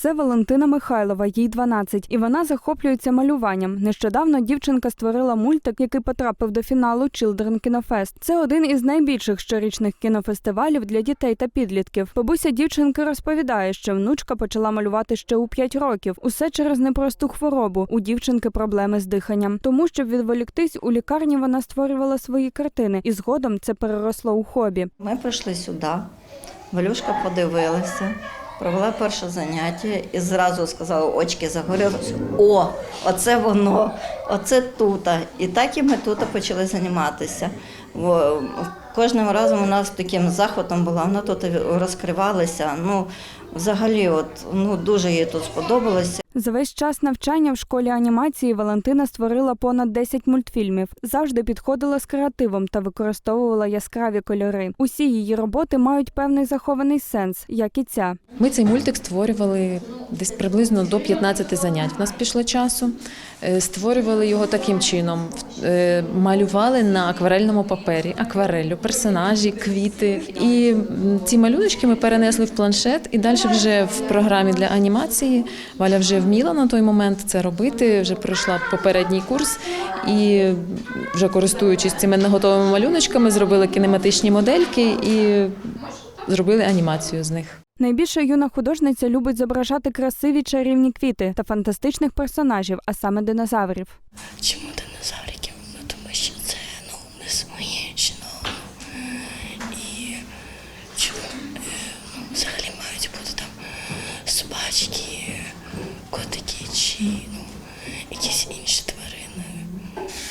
Це Валентина Михайлова, їй 12, і вона захоплюється малюванням. Нещодавно дівчинка створила мультик, який потрапив до фіналу Children Fest. Це один із найбільших щорічних кінофестивалів для дітей та підлітків. Бабуся дівчинки розповідає, що внучка почала малювати ще у 5 років. Усе через непросту хворобу. У дівчинки проблеми з диханням. Тому, щоб відволіктись, у лікарні вона створювала свої картини, і згодом це переросло у хобі. Ми прийшли сюди, Валюшка подивилася, провела перше заняття і зразу сказала, очки загорілися. О, оце воно, оце тут. І так і ми тут почали займатися. Кожним разом у нас таким захватом була, вона тут розкривалася. Ну, взагалі, от, ну, дуже їй тут сподобалося. За весь час навчання в школі анімації Валентина створила понад 10 мультфільмів. Завжди підходила з креативом та використовувала яскраві кольори. Усі її роботи мають певний захований сенс, як і ця. Ми цей мультик створювали десь приблизно до 15 занять. В нас пішло часу. Е, Створювали його таким чином: Е, малювали на акварельному папері, аквареллю, персонажі, квіти. І ці малюночки ми перенесли в планшет, і далі вже в програмі для анімації Валя вже вміла на той момент це робити. Вже пройшла попередній курс і вже користуючись цими наготовими малюночками, зробили кінематичні модельки і зробили анімацію з них. Найбільше юна художниця любить зображати красиві чарівні квіти та фантастичних персонажів, а саме динозаврів. Чому динозавриків? Ну тому що це ну несмішно. І чому е, ну, взагалі мають бути там собачки, котики чи ну, якісь інші тварини.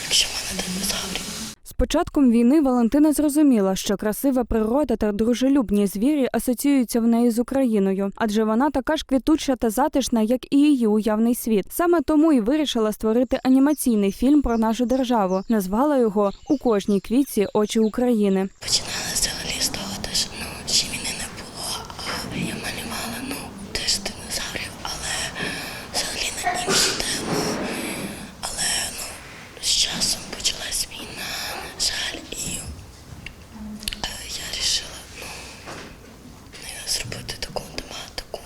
Якщо в мене динозаврів. З початком війни Валентина зрозуміла, що красива природа та дружелюбні звірі асоціюються в неї з Україною, адже вона така ж квітуча та затишна, як і її уявний світ. Саме тому і вирішила створити анімаційний фільм про нашу державу. Назвала його У кожній квітці очі України. Починали взагалі з того, те, що ну, ще війни не було, а я малювала ну, теж динозаврів, але Але ну, з часом почалась війна, на жаль, е, я вирішила ну, зробити таку тематику.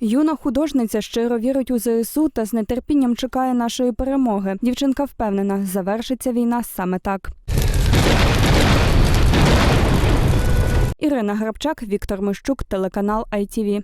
Юна художниця щиро вірить у ЗСУ та з нетерпінням чекає нашої перемоги. Дівчинка впевнена, завершиться війна саме так. Ірина Грабчак, Віктор Мищук, телеканал ITV.